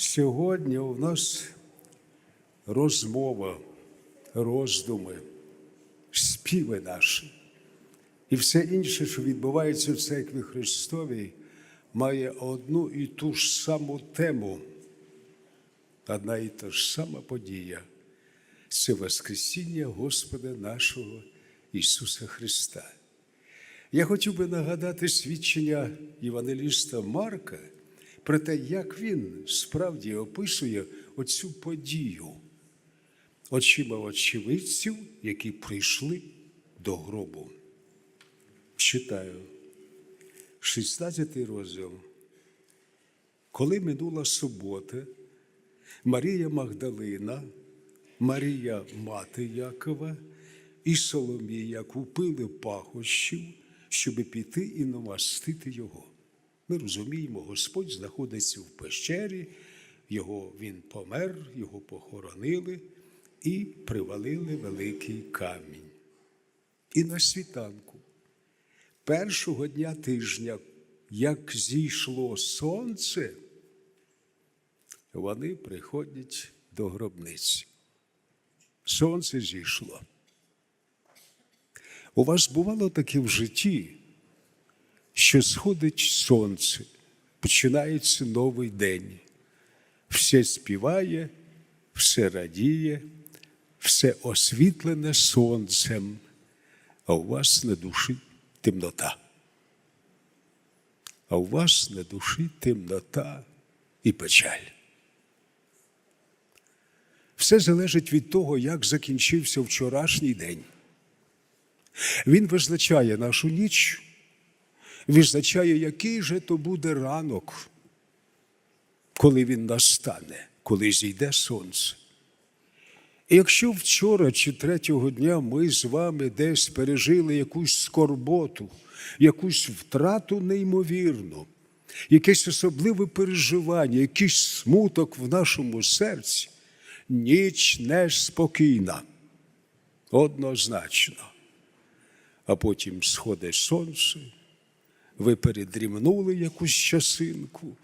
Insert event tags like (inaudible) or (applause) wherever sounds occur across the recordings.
Сьогодні у нас розмова, роздуми, співи наші. І все інше, що відбувається в церкві Христовій, має одну і ту ж саму тему, одна і та ж сама подія це Воскресіння Господа нашого Ісуса Христа. Я хотів би нагадати свідчення Євангеліста Марка про те, як він справді описує оцю подію очима очевидців, які прийшли до гробу. Читаю 16 розділ. Коли минула субота, Марія Магдалина, Марія мати Якова і Соломія купили пахощів, щоб піти і намастити його. Ми розуміємо, Господь знаходиться в пещері, його він помер, його похоронили і привалили великий камінь. І на світанку, першого дня тижня, як зійшло сонце, вони приходять до гробниці. Сонце зійшло. У вас бувало таке в житті, що сходить сонце, починається новий день. Все співає, все радіє, все освітлене сонцем, а у вас на душі темнота. А у вас на душі темнота і печаль. Все залежить від того, як закінчився вчорашній день. Він визначає нашу ніч, визначає, який же то буде ранок, коли він настане, коли зійде сонце. І якщо вчора чи третього дня ми з вами десь пережили якусь скорботу, якусь втрату неймовірну, якесь особливе переживання, якийсь смуток в нашому серці, ніч неспокійна, однозначно. А потім сходить сонце, ви передрімнули якусь часинку,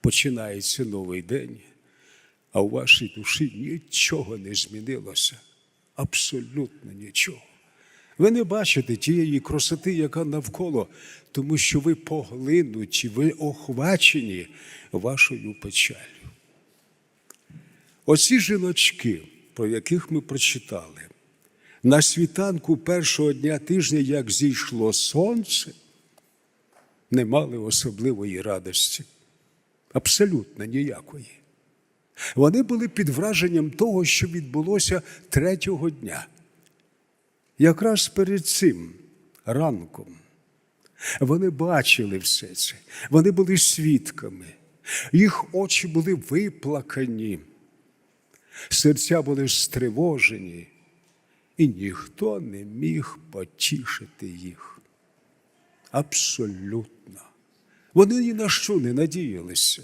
починається новий день, а у вашій душі нічого не змінилося, абсолютно нічого. Ви не бачите тієї красоти, яка навколо, тому що ви поглинуті, ви охвачені вашою печалю. Оці жіночки, про яких ми прочитали, на світанку першого дня тижня, як зійшло сонце, не мали особливої радості, абсолютно ніякої. Вони були під враженням того, що відбулося третього дня. Якраз перед цим ранком вони бачили все це, вони були свідками, їх очі були виплакані, серця були стривожені, і ніхто не міг потішити їх. Абсолютно. Вони ні на що не надіялися.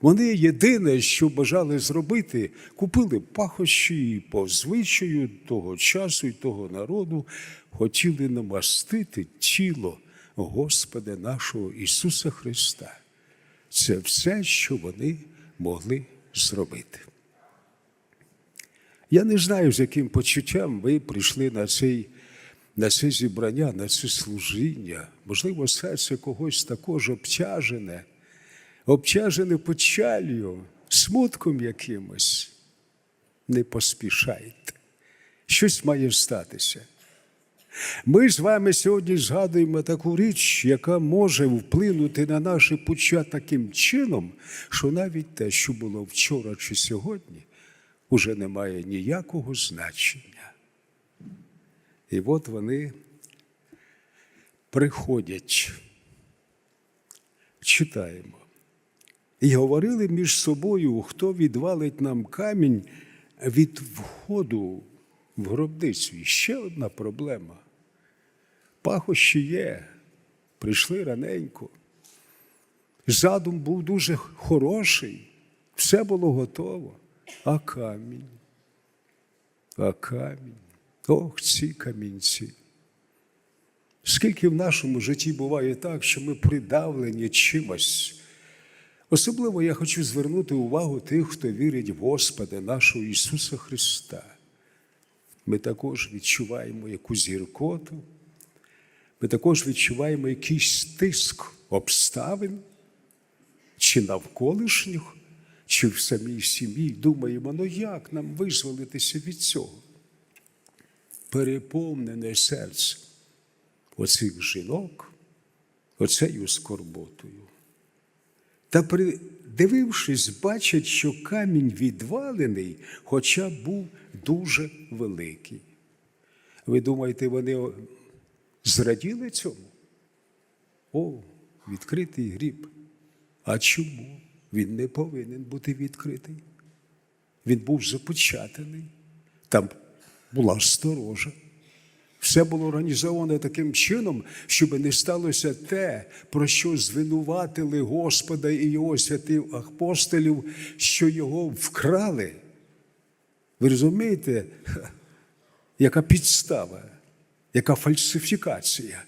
Вони єдине, що бажали зробити, купили пахощі і по звичаю того часу і того народу хотіли намастити тіло Господа нашого Ісуса Христа. Це все, що вони могли зробити. Я не знаю, з яким почуттям ви прийшли на цей, на це зібрання, на це служіння. Можливо, серце когось також обтяжене, обтяжене печалью, смутком якимось. Не поспішайте. Щось має статися. Ми з вами сьогодні згадуємо таку річ, яка може вплинути на наше почуття таким чином, що навіть те, що було вчора чи сьогодні, уже не має ніякого значення. І от вони приходять, читаємо. І говорили між собою, хто відвалить нам камінь від входу в гробницю. І ще одна проблема. Пахощі є, прийшли раненько. Задум був дуже хороший, все було готово. А камінь, а камінь, ох, ці камінці. Скільки в нашому житті буває так, що ми придавлені чимось, Особливо я хочу звернути увагу тих, хто вірить в Господа нашого Ісуса Христа. Ми також відчуваємо якусь гіркоту, ми також відчуваємо якийсь тиск обставин чи навколишніх, чи в самій сім'ї. Думаємо, ну як нам визволитися від цього? Переповнене серце оцих жінок, оцею скорботою. Та придивившись, бачать, що камінь відвалений, хоча був дуже великий. Ви думаєте, вони зраділи цьому? О, відкритий гріб. А чому? Він не повинен бути відкритий. Він був запечатаний. Там була сторожа. Все було організовано таким чином, щоб не сталося те, про що звинуватили Господа і його святих апостолів, що його вкрали. Ви розумієте, (laughs) яка підстава, яка фальсифікація?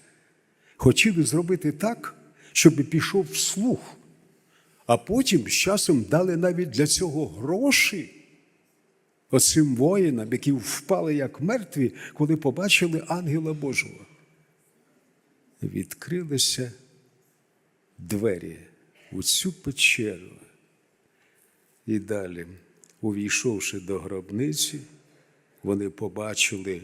Хотіли зробити так, щоб пішов слух, а потім з часом дали навіть для цього гроші оцим воїнам, які впали як мертві, коли побачили ангела Божого. Відкрилися двері у цю печеру. І далі, увійшовши до гробниці, вони побачили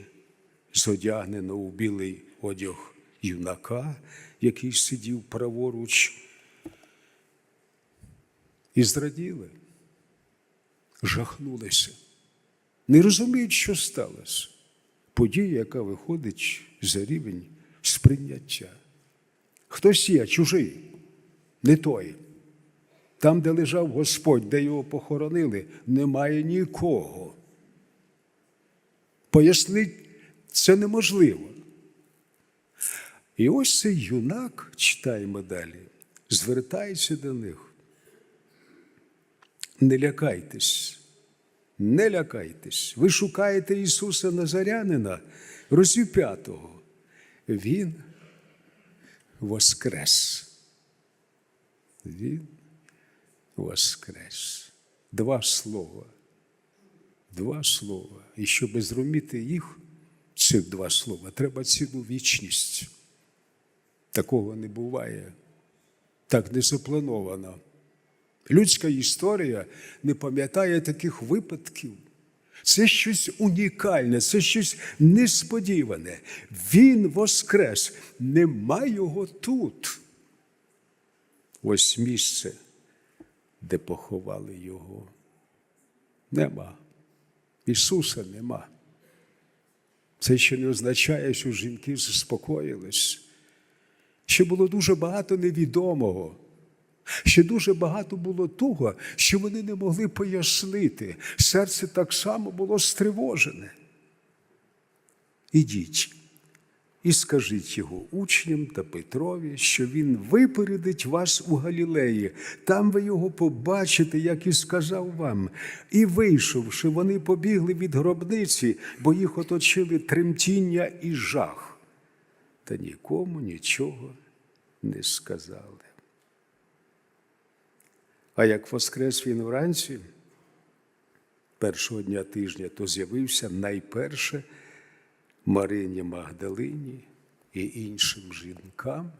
зодягнено у білий одяг юнака, який сидів праворуч, і зраділи, жахнулися не розуміють, що сталося. Подія, яка виходить за рівень сприйняття. Хтось є чужий, не той. Там, де лежав Господь, де його похоронили, немає нікого. Пояснити це неможливо. І ось цей юнак, читаємо далі, звертається до них. Не лякайтесь. Не лякайтесь, ви шукаєте Ісуса Назарянина, розіп'ятого. Він воскрес. Він воскрес. Два слова. Два слова. І щоб зрозуміти їх, цих два слова, треба цілу вічність. Такого не буває. Так не заплановано. Людська історія не пам'ятає таких випадків. Це щось унікальне, це щось несподіване. Він воскрес, нема його тут. Ось місце, де поховали його. Нема. Ісуса нема. Це ще не означає, що жінки заспокоїлись. Ще було дуже багато невідомого. Ще дуже багато було того, що вони не могли пояснити. Серце так само було стривожене. Ідіть і скажіть його учням та Петрові, що він випередить вас у Галілеї. Там ви його побачите, як і сказав вам. І вийшовши, вони побігли від гробниці, бо їх оточили тремтіння і жах. Та нікому нічого не сказали. А як воскрес він вранці, першого дня тижня, то з'явився найперше Марині Магдалині і іншим жінкам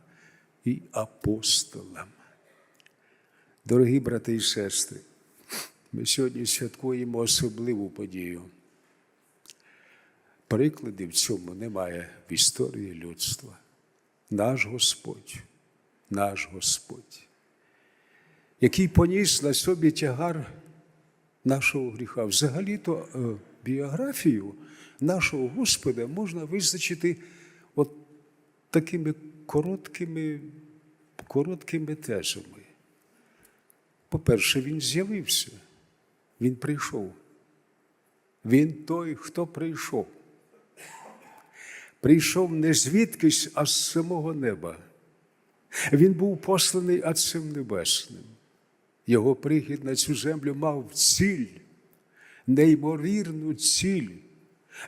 і апостолам. Дорогі брати і сестри, ми сьогодні святкуємо особливу подію. Прикладів цьому немає в історії людства. Наш Господь, наш Господь який поніс на собі тягар нашого гріха. Взагалі-то е, біографію нашого Господа можна визначити от такими короткими, короткими тезами. По-перше, він з'явився, він прийшов. Він той, хто прийшов. Прийшов не звідкись, а з самого неба. Він був посланий Отцем Небесним. Його прихід на цю землю мав ціль, неймовірну ціль.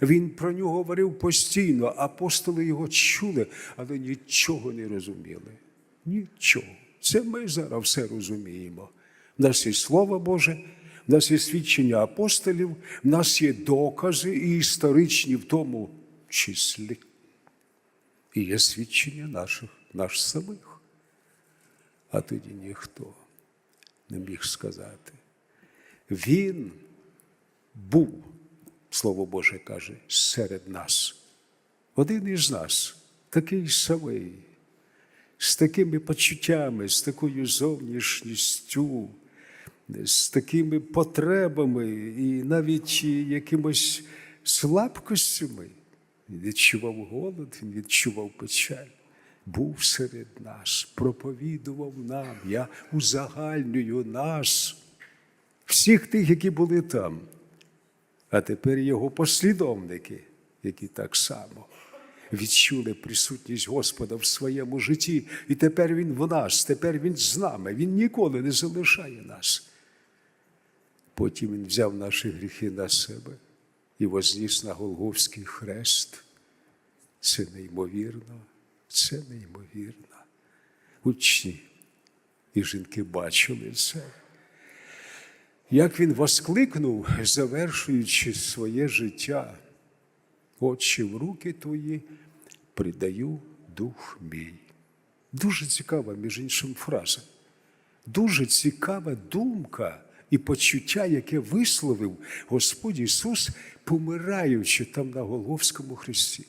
Він про нього говорив постійно, апостоли його чули, але нічого не розуміли. Нічого. Це ми зараз все розуміємо. В нас є Слово Боже, в нас є свідчення апостолів, в нас є докази і історичні в тому числі. І є свідчення наших, наш самих. А тоді ніхто не міг сказати. Він був, Слово Боже каже, серед нас. Один із нас, такий самий, з такими почуттями, з такою зовнішністю, з такими потребами і навіть якимось слабкостями. Він відчував голод, він відчував печаль. Був серед нас, проповідував нам, я узагальнюю нас, всіх тих, які були там. А тепер його послідовники, які так само відчули присутність Господа в своєму житті, і тепер Він в нас, тепер Він з нами, Він ніколи не залишає нас. Потім Він взяв наші гріхи на себе і возніс на Голговський хрест. Це неймовірно, це неймовірно. Учні і жінки бачили це. Як він воскликнув, завершуючи своє життя, Отче, в руки твої придаю дух мій. Дуже цікава, між іншим, фраза. Дуже цікава думка і почуття, яке висловив Господь Ісус, помираючи там на Голговському хресті.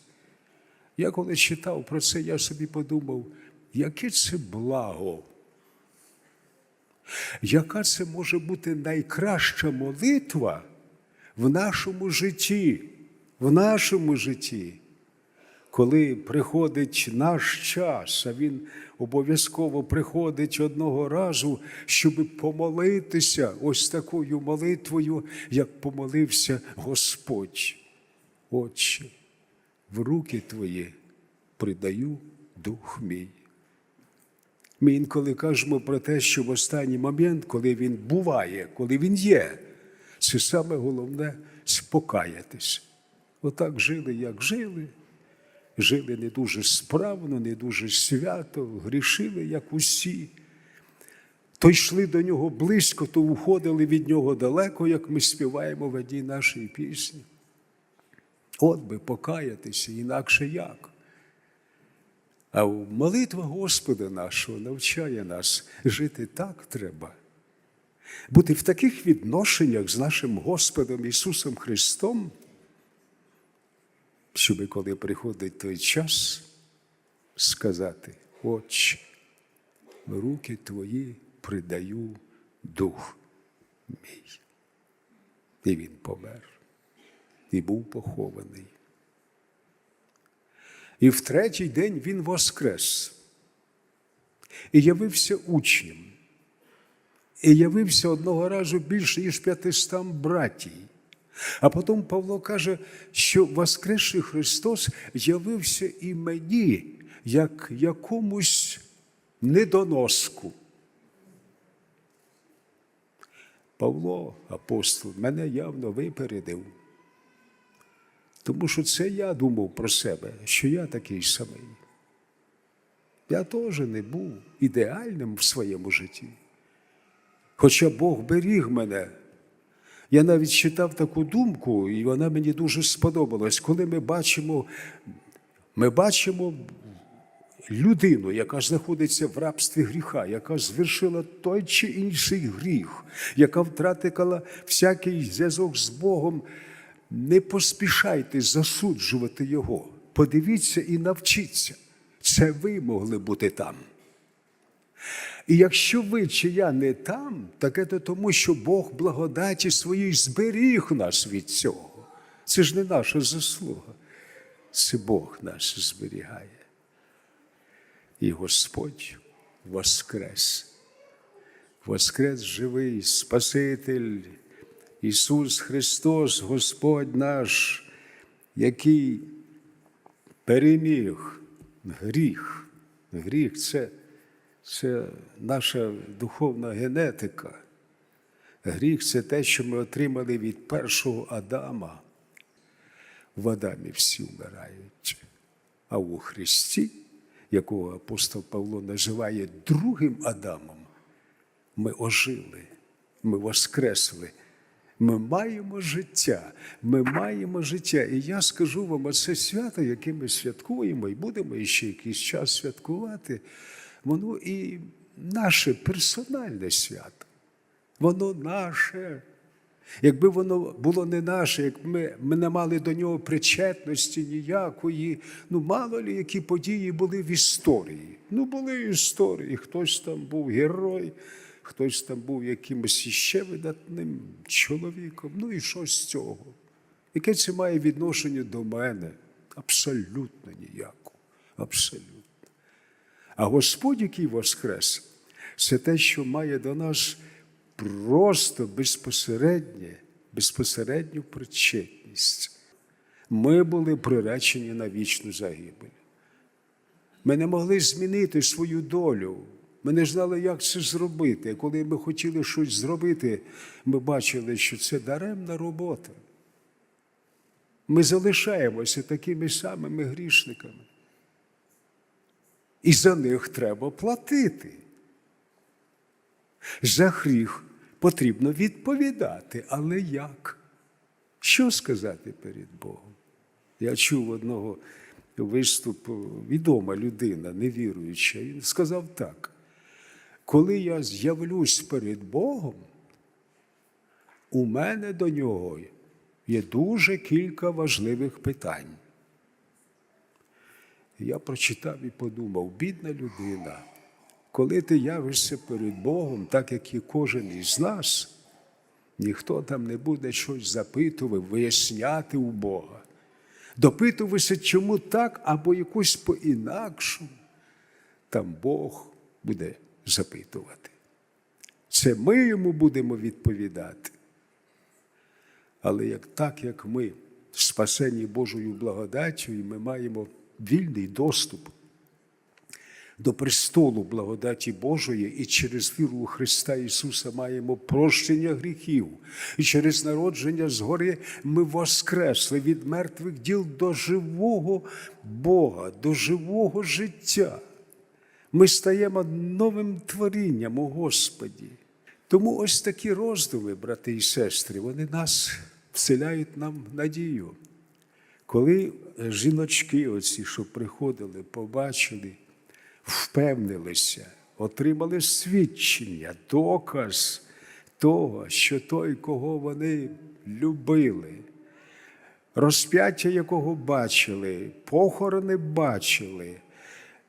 Я коли читав про це, я собі подумав, яке це благо, яка це може бути найкраща молитва в нашому житті, в нашому житті, коли приходить наш час, а він обов'язково приходить одного разу, щоб помолитися ось такою молитвою, як помолився Господь. Отче, в руки твої придаю дух мій. Ми інколи кажемо про те, що в останній момент, коли він буває, коли він є, це саме головне спокаятись. Отак жили, як жили, жили не дуже справно, не дуже свято, грішили, як усі. То йшли до нього близько, то уходили від нього далеко, як ми співаємо в одній нашій пісні. От би покаятися, інакше як. А молитва Господа нашого навчає нас жити так треба, бути в таких відношеннях з нашим Господом Ісусом Христом, щоб коли приходить той час, сказати, Отче, руки Твої придаю дух мій. І він помер, і був похований. І в третій день він воскрес і явився учням. І явився одного разу більше, ніж п'ятистам братій. А потім Павло каже, що Воскресший Христос явився і мені, як якомусь недоноску. Павло, апостол, мене явно випередив. Тому що це я думав про себе, що я такий самий. Я теж не був ідеальним в своєму житті. Хоча Бог беріг мене. Я навіть читав таку думку, і вона мені дуже сподобалась, коли ми бачимо, ми бачимо людину, яка знаходиться в рабстві гріха, яка звершила той чи інший гріх, яка втратила всякий зв'язок з Богом. Не поспішайте засуджувати Його. Подивіться і навчіться. Це ви могли бути там. І якщо ви чи я не там, так це тому, що Бог благодаті своїй зберіг нас від цього. Це ж не наша заслуга. Це Бог нас зберігає. І Господь воскрес. Воскрес живий Спаситель. Ісус Христос, Господь наш, який переміг гріх. Гріх це, це наша духовна генетика. Гріх це те, що ми отримали від першого Адама. В Адамі всі вмирають, а у Христі якого апостол Павло називає другим Адамом, ми ожили, ми воскресли. Ми маємо життя, ми маємо життя. І я скажу вам, оце свято, яке ми святкуємо, і будемо ще якийсь час святкувати, воно і наше персональне свято. Воно наше. Якби воно було не наше, як ми, ми не мали до нього причетності ніякої, ну мало ли які події були в історії. Ну, були історії, хтось там був герой, хтось там був якимось іще видатним чоловіком. Ну і що з цього? Яке це має відношення до мене? Абсолютно ніякого. Абсолютно. А Господь, який воскрес, це те, що має до нас просто безпосереднє, безпосередню причетність. Ми були приречені на вічну загибель. Ми не могли змінити свою долю. Ми не знали, як це зробити. Коли ми хотіли щось зробити, ми бачили, що це даремна робота. Ми залишаємося такими самими грішниками. І за них треба платити. За гріх потрібно відповідати, але як? Що сказати перед Богом? Я чув одного виступу, відома людина, невіруюча, він сказав так: коли я з'явлюсь перед Богом, у мене до нього є дуже кілька важливих питань. Я прочитав і подумав, бідна людина, коли ти явишся перед Богом, так як і кожен із нас, ніхто там не буде щось запитувати, виясняти у Бога, допитуватися, чому так, або якось по-інакшому, там Бог буде запитувати. Це ми йому будемо відповідати. Але як так, як ми спасені Божою благодаттю, і ми маємо вільний доступ до престолу благодаті Божої, і через віру у Христа Ісуса маємо прощення гріхів, і через народження згори ми воскресли від мертвих діл до живого Бога, до живого життя. Ми стаємо новим творінням у Господі. Тому ось такі роздуми, брати і сестри, вони нас вселяють нам надію. Коли жіночки, оці, що приходили, побачили, впевнилися, отримали свідчення, доказ того, що той, кого вони любили, розп'яття якого бачили, похорони бачили,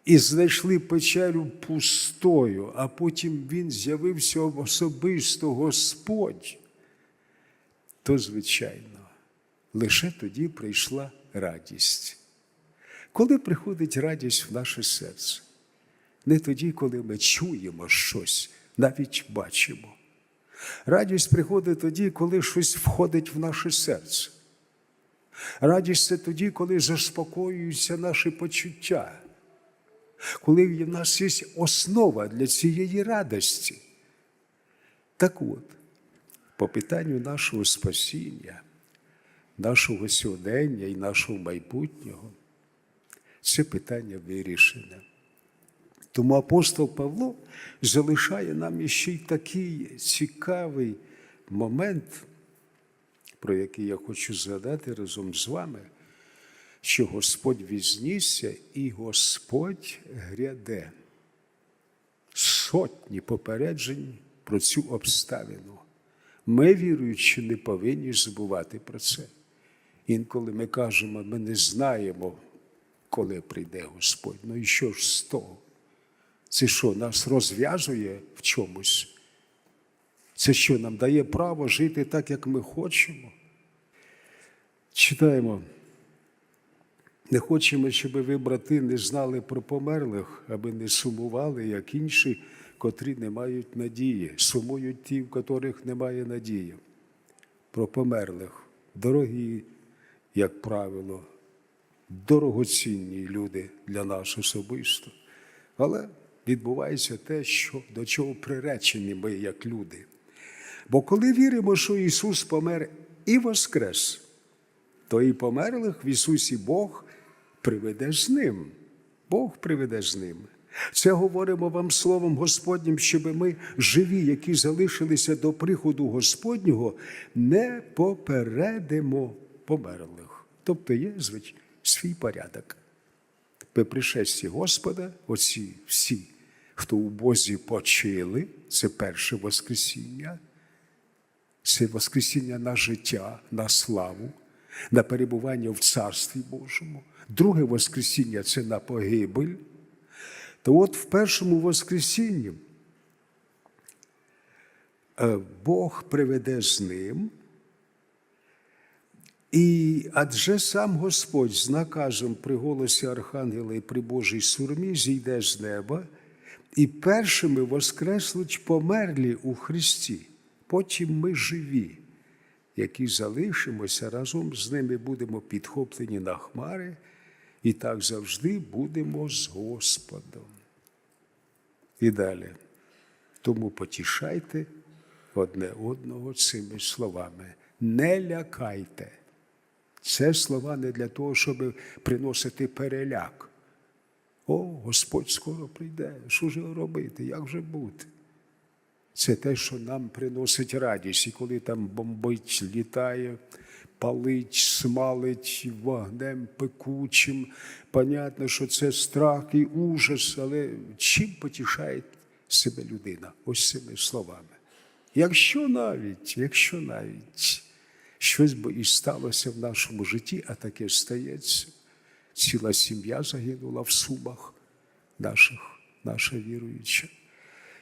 і знайшли печерю пустою, а потім він з'явився особисто Господь, то, звичайно, лише тоді прийшла радість. Коли приходить радість в наше серце? Не тоді, коли ми чуємо щось, навіть бачимо. Радість приходить тоді, коли щось входить в наше серце. Радість це тоді, коли заспокоюються наші почуття, коли в нас є основа для цієї радості. Так от, по питанню нашого спасіння, нашого сьогодення і нашого майбутнього, це питання вирішене. Тому апостол Павло залишає нам іще й такий цікавий момент, про який я хочу згадати разом з вами, що Господь візнісся і Господь гряде. Сотні попереджень про цю обставину. Ми, віруючи, не повинні забувати про це. Інколи ми кажемо, ми не знаємо, коли прийде Господь. Ну і що ж з того? Це що, нас розв'язує в чомусь? Це що нам дає право жити так, як ми хочемо? Читаємо. Не хочемо, щоб ви, брати, не знали про померлих, аби не сумували, як інші, котрі не мають надії. Сумують ті, в котрих немає надії. Про померлих. Дорогі, як правило, дорогоцінні люди для нас особисто. Але відбувається те, що, до чого приречені ми, як люди. Бо коли віримо, що Ісус помер і воскрес, то і померлих в Ісусі Бог приведе з Ним. Бог приведе з ним. Це говоримо вам Словом Господнім, щоб ми живі, які залишилися до приходу Господнього, не попередимо померлих. Тобто є звич... свій порядок. При пришесті Господа, оці всі, хто у Бозі почили, це перше Воскресіння, це Воскресіння на життя, на славу, на перебування в Царстві Божому. Друге Воскресіння це на погибель. То от в першому Воскресінні е, Бог приведе з ним, і адже сам Господь з наказом при голосі Архангела і при Божій сурмі зійде з неба, і першими воскреслуть померлі у Христі, потім ми живі, які залишимося разом з ними будемо підхоплені на хмари, і так завжди будемо з Господом. І далі. Тому потішайте одне одного цими словами. Не лякайте. Це слова не для того, щоб приносити переляк. О, Господь скоро прийде. Що ж робити? Як же бути? Це те, що нам приносить радість, і коли там бомбить, літає, палить, смалить вогнем пекучим. Понятно, що це страх і ужас, але чим потішає себе людина? Ось цими словами. Якщо навіть, якщо навіть щось би і сталося в нашому житті, а таке стається, ціла сім'я загинула в сумах наших, наша віруюча.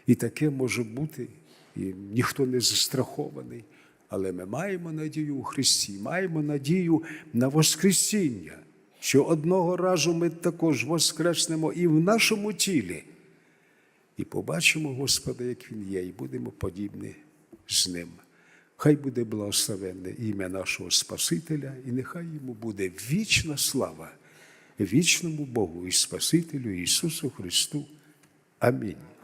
І таке може бути, і ніхто не застрахований. Але ми маємо надію у Христі, маємо надію на Воскресіння, що одного разу ми також воскреснемо і в нашому тілі, і побачимо Господа, як Він є, і будемо подібні з Ним. Хай буде благословенне ім'я нашого Спасителя, і нехай йому буде вічна слава, вічному Богу і Спасителю Ісусу Христу. Амінь.